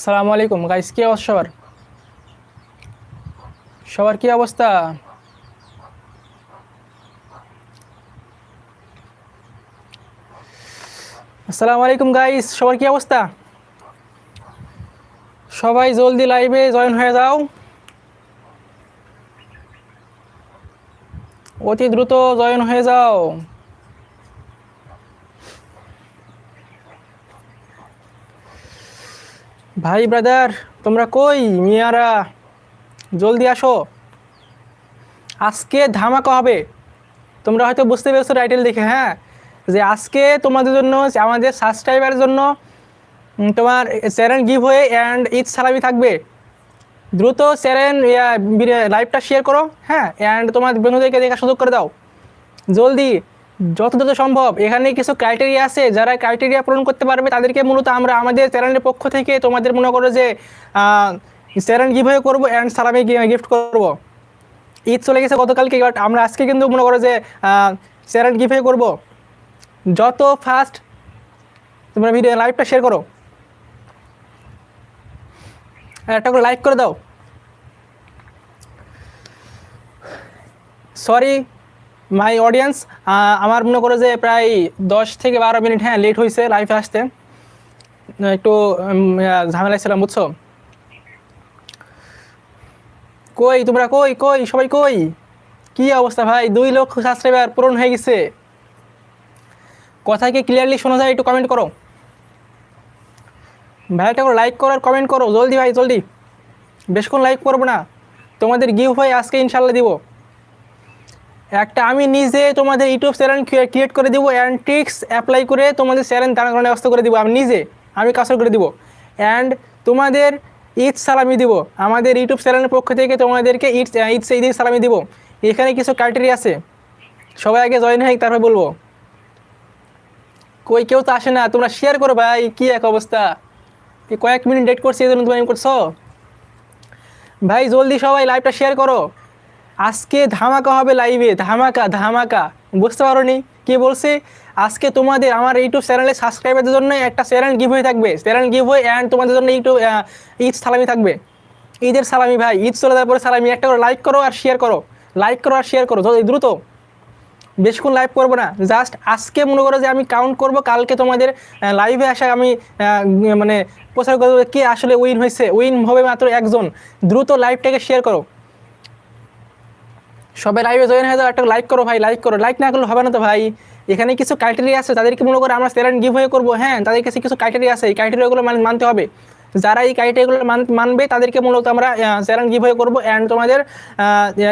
আসসালামু আলাইকুম। গাইস কি অবস্থা সবার? সবার কি অবস্থা? আসসালামু আলাইকুম গাইস সবার কি অবস্থা? সবাই জলদি লাইভে জয়েন হয়ে যাও। অতি দ্রুত জয়েন হয়ে যাও। ভাই ব্রাদার, তোমরা কই মিয়ারা? জলদি আসো। আজকে ধামাকা হবে। তোমরা হয়তো বুঝতে পেরেছ টাইটেল দেখে হ্যাঁ? যে আজকে তোমাদের জন্য আমাদের সাবস্ক্রাইবারের জন্য তোমার স্যারেন গিভ হয়ে অ্যান্ড ঈদ সালামি থাকবে। দ্রুত স্যারেন লাইভটা শেয়ার করো হ্যাঁ? অ্যান্ড তোমার বন্ধুদেরকে দেখার সুযোগ করে দাও। জলদি। যত দ্রুত সম্ভব এখানে কিছু ক্রাইটেরিয়া আছে যারা ক্রাইটেরিয়া পূরণ করতে পারবে, তাদেরকে মূলত আমরা আমাদের চ্যানেলের পক্ষ থেকে তোমাদের মনে করো যে চ্যানেল গিভওয়ে করব অ্যান্ড সালামি গিফট করব। ঈদ চলে গেছে গতকালকে বাট আমরা আজকে কিন্তু মনে করো যে চ্যানেল গিভওয়ে করব। যত ফাস্ট তোমরা ভিডিও লাইভটা শেয়ার করো একটা করে লাইক করে দাও। সরি মাই অডিয়েন্স আমার মনে করো যে প্রায় দশ থেকে বারো মিনিট হ্যাঁ লেট হয়েছে লাইফে আসতে। একটু ঝামেলায় ছিলাম, বুঝছ? কই, তোমরা কই কই, সবাই কই? কি অবস্থা ভাই? দুই লক্ষ সাবস্ক্রাইবার পূরণ হয়ে গেছে। কথা কি ক্লিয়ারলি শোনা যায়, একটু কমেন্ট করো। ভাইটা করো লাইক করো আর কমেন্ট করো। জলদি ভাই, জলদি। বেশক্ষণ লাইক করব না। তোমাদের গিফট হয় আজকে ইনশাল্লাহ দিব। একটা আমি নিজে তোমাদের ইউটিউব চ্যানেল ক্রিয়েট করে দিব অ্যান্ড ট্রিক্স অ্যাপ্লাই করে তোমাদের চ্যানেল দাঁড় করানোর ব্যবস্থা করে দিব। আমি নিজে, আমি কাজ করে দিব। অ্যান্ড তোমাদের ঈদ সালামি দিব। আমাদের ইউটিউব চ্যানেলের পক্ষ থেকে তোমাদেরকে ঈদ ঈদ ঈদ সালামি দিব। এখানে কিছু ক্রাইটেরিয়া আছে। সবাই আগে জয়েন হয়ে, তারপরে বলব। কই, কেউ তো আসে না। তোমরা শেয়ার করো ভাই, কী এক অবস্থা? কয়েক মিনিট ডেট করছি, এই জন্য তুমি করছ? ভাই, জলদি সবাই লাইভটা শেয়ার করো। আজকে ধামাকা হবে লাইভে ধামাকা ধামাকা। বুঝতে পারো নি কি বলছি? আজকে তোমাদের আমার ইউটিউব চ্যানেলে সাবস্ক্রাইবারদের জন্য একটা চ্যানেল গিভ হয়ে থাকবে। চ্যানেল গিভ হয়ে অ্যান্ড তোমাদের জন্য ইউটিউব ঈদ সালামি থাকবে। ঈদের সালামি ভাই, ঈদ চলে যাওয়ার পরে সালামি। একটা করে লাইক করো আর শেয়ার করো। লাইক করো আর শেয়ার করো দ্রুত। বেশিক্ষণ লাইভ করব না। জাস্ট আজকে মনে করো যে আমি কাউন্ট করব, কালকে তোমাদের লাইভে আসা আমি মানে প্রচার করব কে আসলে উইন হয়েছে। উইন হবে মাত্র একজন। দ্রুত লাইভটাকে শেয়ার করো। সবাই লাইভে জয়েন হয়ে যাও, একটা লাইক করো ভাই লাইক করো। লাইক না করলে হবে না তো ভাই। এখানে কিছু ক্রাইটেরিয়া আছে, তাদেরকে মনে করে আমরা চ্যানেল গিভ হয়ে করব। হ্যাঁ তাদের কাছে কিছু ক্রাইটেরিয়া আছে, এই ক্রাইটেরিয়াগুলো মানে মানতে হবে। যারা এই ক্রাইটেরিয়াগুলো মানবে, তাদেরকে মূলত আমরা চ্যানেল গিভ হয়ে করব অ্যান্ড তোমাদের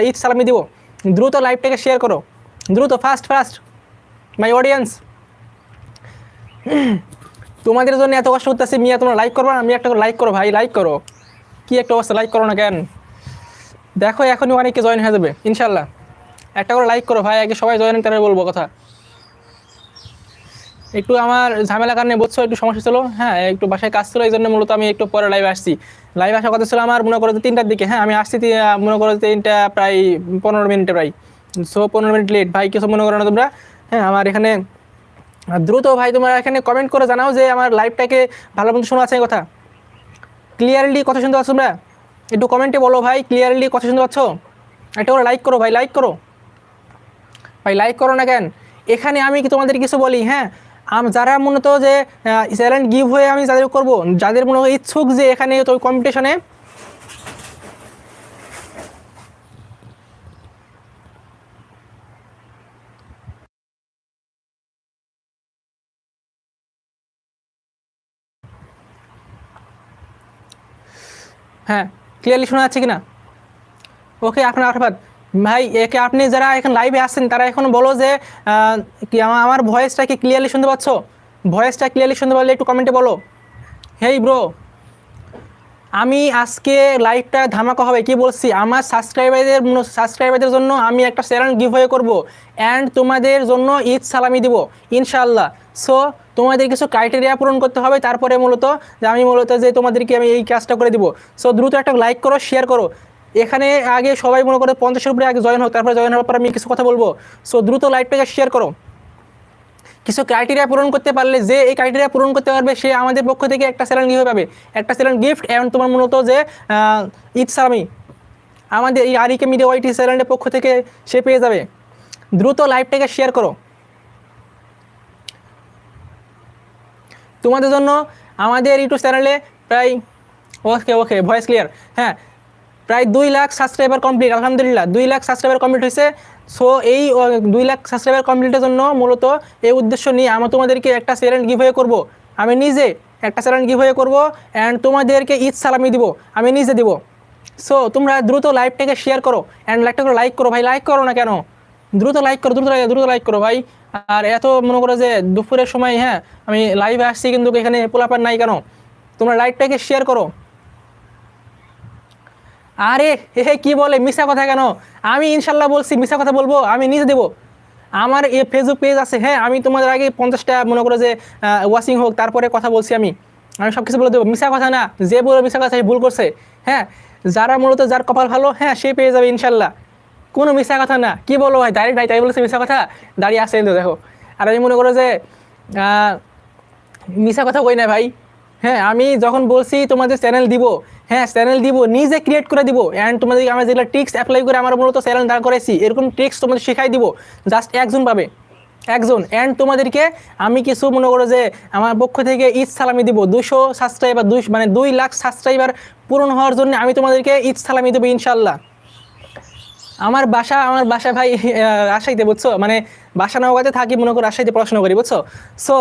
ঈদ সালামি দিব। দ্রুত লাইভটাকে শেয়ার করো। দ্রুত ফাস্ট ফাস্ট মাই অডিয়েন্স তোমাদের জন্য এত কষ্ট করতেছে, মিয়া, তোমরা লাইক করব না? আমি একটা লাইক করো ভাই লাইক করো। কি একটা অবস্থা লাইক করো না কেন? দেখো, এখনই অনেকে জয়েন হয়ে যাবে ইনশাল্লাহ একটা করে লাইক করো, ভাই, আগে সবাই জয়েন করে বলব কথা। একটু আমার ঝামেলা কারণে বুঝছ, একটু সমস্যা ছিল? হ্যাঁ একটু বাসায় কাজ ছিল, এই জন্য মূলত আমি একটু পরে লাইভে আসছি। লাইভ আসার কথা ছিল আমার, মনে করো তিনটার দিকে। হ্যাঁ আমি আসছি মনে করো তিনটা প্রায় পনেরো মিনিটে প্রায়। সো পনেরো মিনিট লেট ভাই, কিছু মনে করো না তোমরা? হ্যাঁ আমার এখানে দ্রুত ভাই, তোমরা এখানে কমেন্ট করে জানাও যে আমার লাইভটাকে ভালো মতো শোনা আছে কথা। ক্লিয়ারলি কথা শুনতে পাচ্ছ তোমরা? একটু কমেন্টে বলো ভাই ক্লিয়ারলি কথা শুনতে পাচ্ছ? একটা করে লাইক করো ভাই লাইক করো। ভাই লাইক করো না কেন? এখানে আমি কি তোমাদের কিছু বলি? হ্যাঁ যারা মূলত যে চ্যালেঞ্জ গিভ হয়ে আমি যাদের করব, যাদের মনে হয় ইচ্ছুক যে এখানে তো কম্পিটিশনে হ্যাঁ ক্লিয়ারলি শোনা যাচ্ছে কিনা? ওকে আপনার আশীর্বাদ ভাই, একে আপনি যারা এখন লাইভে আসছেন তারা এখন বলো যে কি আমা- আমার ভয়েসটা কি ক্লিয়ারলি শুনতে পাচ্ছ? ভয়েসটা ক্লিয়ারলি শুনতে পারলে একটু কমেন্টে বলো। হেই ব্রো আমি আজকে লাইভটা ধামাকা হবে, কি বলছি? আমার সাবস্ক্রাইবারদের সাবস্ক্রাইবারদের জন্য আমি একটা চ্যানেল গিভ হয়ে করব অ্যান্ড তোমাদের জন্য ঈদ সালামি দিব ইনশাল্লাহ সো তোমাদের কিছু ক্রাইটেরিয়া পূরণ করতে হবে, তারপরে মূলত যে আমি মূলত যে তোমাদেরকে আমি এই কাজটা করে দিব। সো দ্রুত একটা লাইক করো শেয়ার করো। এখানে আগে সবাই মনে করে পঞ্চাশের উপরে আগে জয়েন হোক, তারপরে জয়েন হওয়ার পর আমি কিছু কথা বলব। সো দ্রুত লাইভটাকে শেয়ার করো। কিছু ক্রাইটেরিয়া পূরণ করতে পারলে যে এই ক্রাইটেরিয়া পূরণ করতে পারবে, সে আমাদের পক্ষ থেকে একটা স্যালান গিফট পাবে। একটা স্যালান গিফট এবং তোমার মূলত যে ঈদ সালামি। আমাদের এই আরিকে মিডিয়া ওয়াইটি স্যালানের পক্ষ থেকে সে পেয়ে যাবে। দ্রুত লাইভটাকে শেয়ার করো। তোমাদের জন্য আমাদের ইউটিউব চ্যানেলে প্রায় ওকে ওকে ভয়েস ক্লিয়ার হ্যাঁ প্রায় দুই লাখ সাবস্ক্রাইবার কমপ্লিট আলহামদুলিল্লাহ, দুই লাখ সাবস্ক্রাইবার কমপ্লিট হয়েছে। সো এই দুই লাখ সাবস্ক্রাইবার কমপ্লিটের জন্য মূলত এই উদ্দেশ্য নিয়ে আমি তোমাদেরকে একটা চ্যানেল গিভওয়ে করব। আমি নিজে একটা চ্যানেল গিভওয়ে করব অ্যান্ড তোমাদেরকে ঈদ সালামি দিব। আমি নিজে দিব। সো তোমরা দ্রুত লাইভটাকে শেয়ার করো অ্যান্ড লাইভটাকে লাইক করো ভাই। লাইক করো না কেন? দ্রুত লাইক করো, দ্রুত দ্রুত লাইক করো ভাই। আর এত মনে করো যে দুপুরের সময় হ্যাঁ আমি লাইভে আসছি কিন্তু এখানে পোলাপার নাই কেন? তোমরা লাইভটাকে শেয়ার করো। আরে, হে কি বলে? মিশা কথা কেন? আমি ইনশাল্লাহ বলছি মিশা কথা বলব, আমি নিজে দেবো। আমার এ ফেসবুক পেজ আছে হ্যাঁ আমি তোমাদের আগে পঞ্চাশটা মনে করো যে ওয়াশিং হোক, তারপরে কথা বলছি আমি। আমি সব কিছু বলে দেবো। মিশা কথা না, যে বলে মিশা কথা সে ভুল করছে হ্যাঁ? যারা মূলত যার কপাল ভালো হ্যাঁ সে পেয়ে যাবে ইনশাল্লাহ। কোনো মিশা কথা না। কি বলো ভাই? ডাইরেক্ট ভাই, তাই বলেছে মিশা কথা? দাঁড়িয়ে আসে কিন্তু দেখো। আর আমি মনে করো যে মিশা কথা কই না ভাই? হ্যাঁ আমি যখন বলছি তোমাদের চ্যানেল দিব হ্যাঁ চ্যানেল দিব, নিজে ক্রিয়েট করে দিব অ্যান্ড তোমাদের আমরা যেগুলো ট্রিক্স অ্যাপ্লাই করে আমার মূলত চ্যানেল দাঁড় করেছি এরকম ট্রিক্স তোমাদের শেখাই দিব জাস্ট একজন পাবে, একজন অ্যান্ড তোমাদেরকে আমি কিছু মনে করো যে আমার পক্ষ থেকে ঈদ সালামি দিব, দুশো সাবস্ক্রাইবার দুই মানে দুই লাখ সাবস্ক্রাইবার পূরণ হওয়ার জন্য আমি তোমাদেরকে ঈদ সালামি দেবো ইনশাল্লাহ আমার বাসা আমার বাসা ভাই রাজশাহীতে বুঝছ? মানে বাসা নওগাঁতে থাকি, মনে করো রাজশাহীতে পড়াশোনা করি, বুঝছ? সো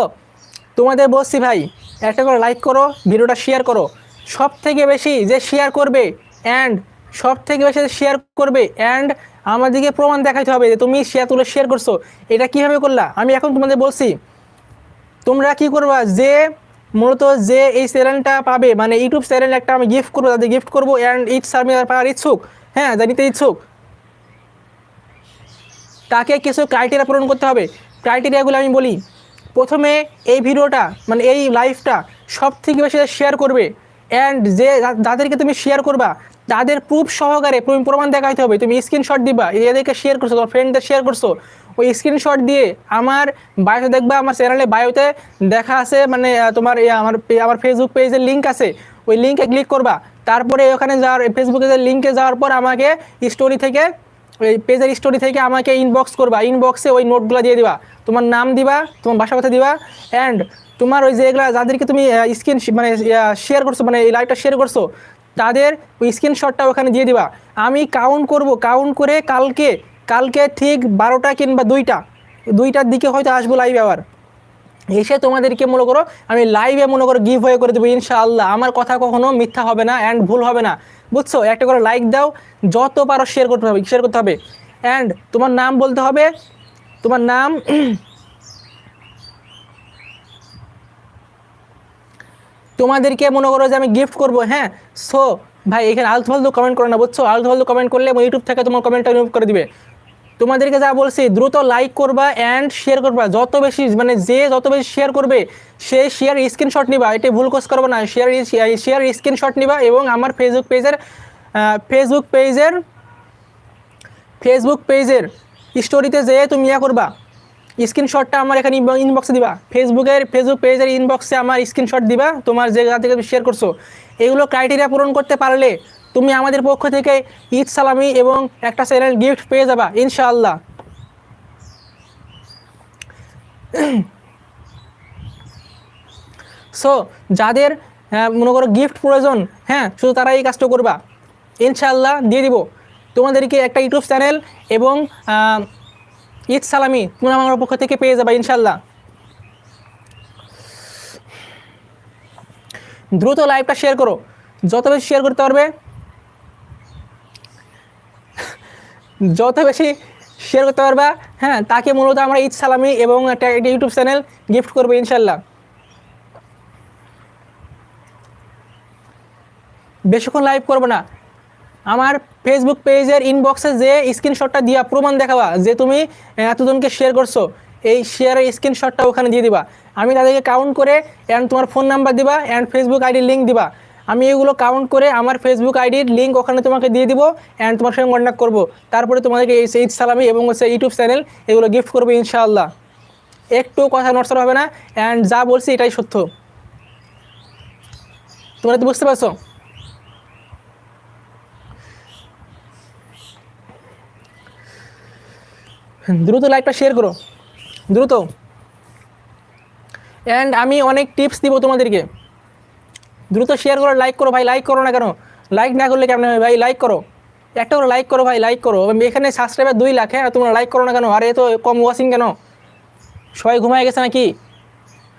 তোমাদের বলছি ভাই একটা করে লাইক করো, ভিডিওটা শেয়ার করো। সব থেকে বেশি যে শেয়ার করবে অ্যান্ড সব থেকে বেশি শেয়ার করবে অ্যান্ড আমাদেরকে প্রমাণ দেখাইতে হবে যে তুমি শেয়ার তুলে শেয়ার করছ। এটা কীভাবে করলা? আমি এখন তোমাদের বলছি, তোমরা কি করবা? যে মূলত যে এই চ্যানেলটা পাবে মানে ইউটিউব চ্যানেল একটা আমি গিফট করব, তাদের গিফট করব অ্যান্ড ইট সার্মি পাওয়ার ইচ্ছুক হ্যাঁ জানিতে ইচ্ছুক। তাকে কিছু ক্রাইটেরিয়া পূরণ করতে হবে। ক্রাইটেরিয়াগুলো আমি বলি প্রথমে এই ভিডিওটা মানে এই লাইভটা সব থেকে বেশি শেয়ার করবে। অ্যান্ড যে যাদেরকে তুমি শেয়ার করবা, তাদের প্রুফ সহকারে তুমি প্রমাণ দেখাইতে হবে। তুমি স্ক্রিনশট দিবা এদেরকে শেয়ার করছ, তোমার ফ্রেন্ডদের শেয়ার করছ। ওই স্ক্রিনশট দিয়ে আমার বায়োতে দেখবা, আমার চ্যানেলে বায়োতে দেখা আছে মানে তোমার আমার আমার ফেসবুক পেজের লিঙ্ক আছে। ওই লিঙ্কে ক্লিক করবা। তারপরে ওখানে যাওয়ার ফেসবুকে লিঙ্কে যাওয়ার পর আমাকে স্টোরি থেকে ওই পেজের স্টোরি থেকে আমাকে ইনবক্স করবা। ইনবক্সে ওই নোটগুলো দিয়ে দিবা। তোমার নাম দিবা, তোমার বাসা কথা দিবা অ্যান্ড তোমার ওই যেগুলো যাদেরকে তুমি স্ক্রিন মানে শেয়ার করছ মানে এই লাইভটা শেয়ার করছ, তাদের ওই স্ক্রিনশটটা ওখানে দিয়ে দিবা। আমি কাউন্ট করব কাউন্ট করে কালকে কালকে ঠিক বারোটা কিংবা দুইটা, দুইটার দিকে হয়তো আসব লাইভ আবার। এসে তোমাদেরকে মনে করো আমি লাইভে মনে করো গিভ হয়ে করে দেবো, ইনশাআল্লাহ। আমার কথা কখনো মিথ্যা হবে না অ্যান্ড ভুল হবে না। বুঝছ? একটা করে লাইক দাও, যত পারো শেয়ার করতে হবে শেয়ার করতে হবে। অ্যান্ড তোমার নাম বলতে হবে, তোমার নাম তোমাদেরকে মনে করো যে আমি গিফট করব হ্যাঁ? সো ভাই, এখানে আলতু ফালতু কমেন্ট করো না, বুঝছ? আলতু ফালতু কমেন্ট করলে ইউটিউব থেকে তোমার কমেন্টটা রিমুভ করে দিবে। তোমাদেরকে যা বলছি, দ্রুত লাইক করবা অ্যান্ড শেয়ার করবা। যত বেশি মানে যে যত বেশি শেয়ার করবে, সে শেয়ার স্ক্রিনশট নিবা। এটা ভুল কোর্স করব না। শেয়ার শেয়ার স্ক্রিনশট নিবা এবং আমার ফেসবুক পেজের ফেসবুক পেজের ফেসবুক পেজের স্টোরিতে যেয়ে তুমি ইয়া করবা। স্ক্রিনশটটা আমার এখানে ইনবক্সে দিবা। ফেসবুকের ফেসবুক পেজের ইনবক্সে আমার স্ক্রিনশট দিবা। তোমার যে জায়গা থেকে শেয়ার করছ। এগুলো ক্রাইটেরিয়া পূরণ করতে পারলে তুমি আমাদের পক্ষ থেকে ঈদ সালামি এবং একটা চ্যানেল গিফট পেয়ে যাবা, ইনশাআল্লাহ। সো যাদের মনে করো গিফট প্রয়োজন হ্যাঁ শুধু তারা এই কাজটা করবা, ইনশাআল্লাহ দিয়ে দিব। তোমাদেরকে একটা ইউটিউব চ্যানেল এবং ঈদ সালামি তুমি আমার পক্ষ থেকে পেয়ে যাবা ইনশাল্লাহ দ্রুত লাইভটা শেয়ার করো। যত বেশি শেয়ার করতে পারবে যত বেশি শেয়ার করতে পারবা হ্যাঁ তাকে মূলত আমরা ঈদ সালামি এবং একটা ইউটিউব চ্যানেল গিফট করব ইনশাল্লাহ। বেশিক্ষণ লাইভ করব না। আমার ফেসবুক পেজের ইনবক্সে যে স্ক্রিনশটটা দিয়া প্রমাণ দেখাবা, যে তুমি এতজনকে শেয়ার করছ, এই শেয়ারের স্ক্রিনশটটা ওখানে দিয়ে দিবা। আমি তাদেরকে কাউন্ট করে অ্যান্ড তোমার ফোন নাম্বার দিবা অ্যান্ড ফেসবুক আইডির লিঙ্ক দিবা। আমি এগুলো কাউন্ট করে আমার ফেসবুক আইডির লিঙ্ক ওখানে তোমাকে দিয়ে দিব অ্যান্ড তোমার সঙ্গে কন্ট্যাক্ট করব। তারপরে তোমাদেরকে এই ঈদ সালামি এবং হচ্ছে ইউটিউব চ্যানেল এগুলো গিফট করব ইনশাআল্লাহ। একটু কথা নড়সড় হবে না অ্যান্ড যা বলছি এটাই সত্য। তোমরা তো বুঝতে পারছ? দ্রুত লাইভটা শেয়ার করো। দ্রুত। অ্যান্ড আমি অনেক টিপস দিব তোমাদেরকে। দ্রুত শেয়ার করো লাইক করো ভাই লাইক করো না কেন? লাইক না করলে কেমন হবে ভাই? লাইক করো। একটা করে লাইক করো ভাই লাইক করো। এখানে সাবস্ক্রাইবার দুই লাখ হ্যাঁ? তোমরা লাইক করো না কেন? আরে তো কম ওয়াচিং কেন? সবাই ঘুমায় গেছে নাকি?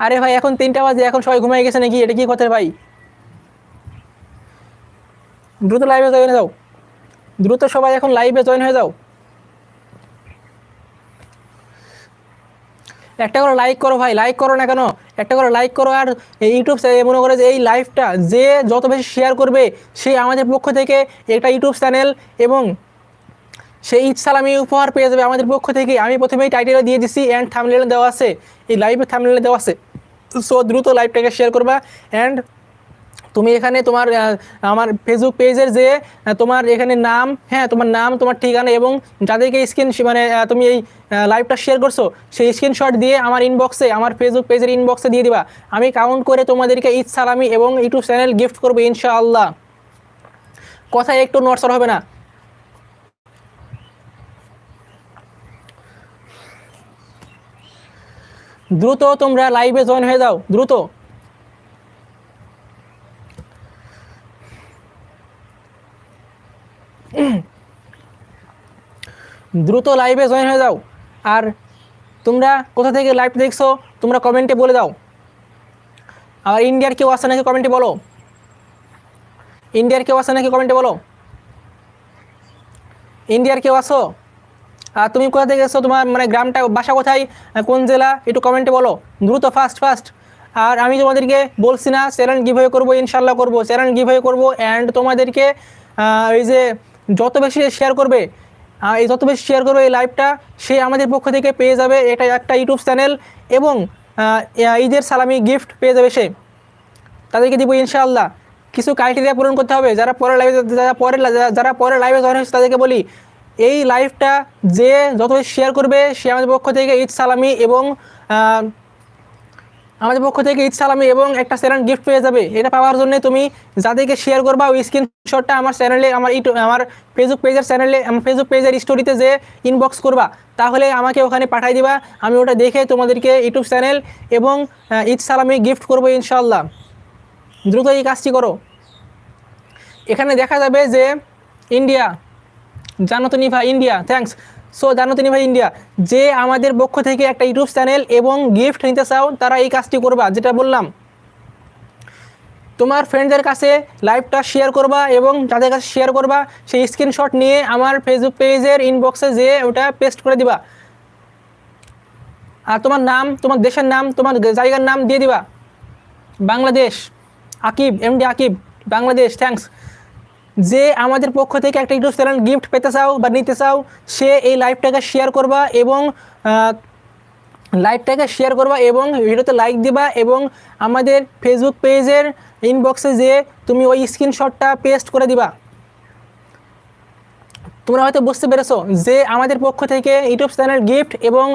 আরে ভাই, এখন তিনটা বাজে, এখন সবাই ঘুমায় গেছে নাকি? এটা কি কথা ভাই? দ্রুত লাইভে জয়েন হয়ে যাও। দ্রুত সবাই এখন লাইভে জয়েন হয়ে যাও। একটা করে লাইক করো ভাই লাইক করো না কেন? একটা করে লাইক করো আর ইউটিউব চ্যানেল মনে করে যে এই লাইভটা যে যত বেশি শেয়ার করবে, সে আমাদের পক্ষ থেকে একটা ইউটিউব চ্যানেল এবং সেই আমি উপহার পেয়ে যাবে আমাদের পক্ষ থেকে। আমি প্রথমেই টাইটেলে দিয়ে দিছি অ্যান্ড থামলেলে দেওয়া আছে। এই লাইভে থামলেলে দেওয়া আছে। সো দ্রুত লাইভটাকে শেয়ার করবা অ্যান্ড তুমি এখানে তোমার আমার ফেসবুক পেজের যে তোমার এখানে নাম হ্যাঁ তোমার নাম, তোমার ঠিকানা এবং যাদেরকে স্ক্রিন মানে তুমি এই লাইভটা শেয়ার করছ, সেই স্ক্রিনশট দিয়ে আমার ইনবক্সে আমার ফেসবুক পেজের ইনবক্সে দিয়ে দিবা। আমি কাউন্ট করে তোমাদেরকে ঈদ সালামি এবং ইউটিউব চ্যানেল গিফট করব, ইনশাআল্লাহ। কথা একটু নড়সড় হবে না। দ্রুত তোমরা লাইভে জয়েন হয়ে যাও, দ্রুত। দ্রুত লাইভে জয়েন হয়ে যাও। আর তোমরা কোথা থেকে লাইভ দেখছ, তোমরা কমেন্টে বলে দাও। আর ইন্ডিয়ার কেউ আসে নাকি কমেন্টে বলো? ইন্ডিয়ার কেউ আসে নাকি কমেন্টে বলো? ইন্ডিয়ার কেউ আসো? আর তুমি কোথা থেকে এসো তোমার মানে গ্রামটা, বাসা কোথায়? কোন জেলা? একটু কমেন্টে বলো। দ্রুত ফাস্ট ফাস্ট আর আমি তোমাদেরকে বলছি না চ্যানেল গিভওয়ে করব ইনশাল্লাহ করব। চ্যানেল গিভওয়ে করব অ্যান্ড তোমাদেরকে এই যে যত বেশি শেয়ার করবে এই যত বেশি শেয়ার করবে এই লাইভটা সে আমাদের পক্ষ থেকে পেয়ে যাবে এটা একটা ইউটিউব চ্যানেল এবং ঈদের সালামি গিফট পেয়ে যাবে সে। তাদেরকে দিব ইনশাআল্লাহ। কিছু ক্রাইটেরিয়া পূরণ করতে হবে। যারা পরে লাইভে যারা পরে যারা- যারা পরে লাইভে জয়েন হয়েছে, তাদেরকে বলি, এই লাইভটা যে যত বেশি শেয়ার করবে, সে আমাদের পক্ষ থেকে ঈদ সালামি এবং আমাদের পক্ষ থেকে ঈদ সালামি এবং একটা চ্যানেল গিফট পেয়ে যাবে। এটা পাওয়ার জন্য তুমি যাদেরকে শেয়ার করবা ওই স্ক্রিনশটটা আমার চ্যানেলে আমার ইউটিউব, আমার ফেসবুক পেজের চ্যানেলে আমার ফেসবুক পেজের স্টোরিতে যে ইনবক্স করবা, তাহলে আমাকে ওখানে পাঠিয়ে দিবা। আমি ওটা দেখে তোমাদেরকে ইউটিউব চ্যানেল এবং ঈদ সালামি গিফট করব ইনশাল্লাহ দ্রুত এই কাজটি করো। এখানে দেখা যাবে যে ইন্ডিয়া জানো তো নিভা ইন্ডিয়া থ্যাঙ্কস সো জানো তো ভাই ইন্ডিয়া যে আমাদের পক্ষ থেকে একটা ইউটিউব চ্যানেল এবং গিফট নিতে চাও, তারা এই কাজটি করবা। যেটা বললাম, তোমার ফ্রেন্ডদের কাছে লাইভটা শেয়ার করবা এবং যাদের কাছে শেয়ার করবা, সেই স্ক্রিনশট নিয়ে আমার ফেসবুক পেজের ইনবক্সে যেয়ে ওটা পেস্ট করে দিবা। আর তোমার নাম, তোমার দেশের নাম, তোমার জায়গার নাম দিয়ে দিবা। বাংলাদেশ, আকিব এমডি আকিব, বাংলাদেশ থ্যাঙ্কস যে আমাদের পক্ষ থেকে একটা ইউটিউব চ্যানেল গিফট পেতে চাও বা নিতে চাও, সে এই লাইভটাকে শেয়ার করবা এবং লাইভটাকে শেয়ার করবা এবং ভিডিওতে লাইক দিবা এবং আমাদের ফেসবুক পেজের ইনবক্সে যে তুমি ওই স্ক্রিনশটটা পেস্ট করে দিবা। তোমরা হয়তো বুঝতে পেরেছ যে আমাদের পক্ষ থেকে ইউটিউব চ্যানেল গিফট এবং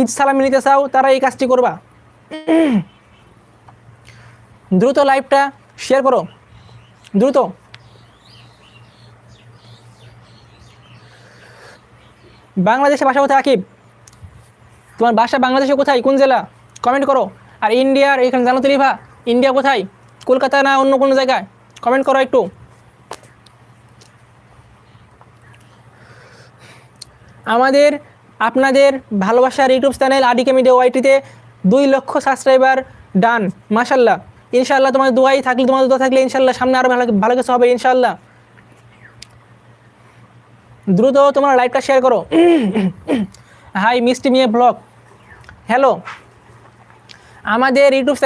ঈদ সালামি নিতে চাও, তারা এই কাজটি করবা। দ্রুত লাইভটা শেয়ার করো। দ্রুত। বাংলাদেশে বাসা কোথায়, আকিব? তোমার বাসা বাংলাদেশে কোথায়? কোন জেলা? কমেন্ট করো। আর ইন্ডিয়ার এখানে জানো তো রিভা ইন্ডিয়া কোথায়? কলকাতা না অন্য কোনো জায়গায়? কমেন্ট করো একটু। আমাদের, আপনাদের ভালোবাসার ইউটিউব চ্যানেল আডিকে মিডিয়া ওয়াইটিতে দুই লক্ষ সাবস্ক্রাইবার ডান মাশাল্লাহ ইনশাল্লাহ তোমার দোয়াই থাকলে তোমার দোয়া থাকলে ইনশাল্লাহ সামনে আরও ভালো ভালো কিছু হবে ইনশাল্লাহ দ্রুত তোমার লাইভটা শেয়ার করো। হাই মিষ্টি মিয়ে ব্লগ হ্যালো আমাদের ইউটিউব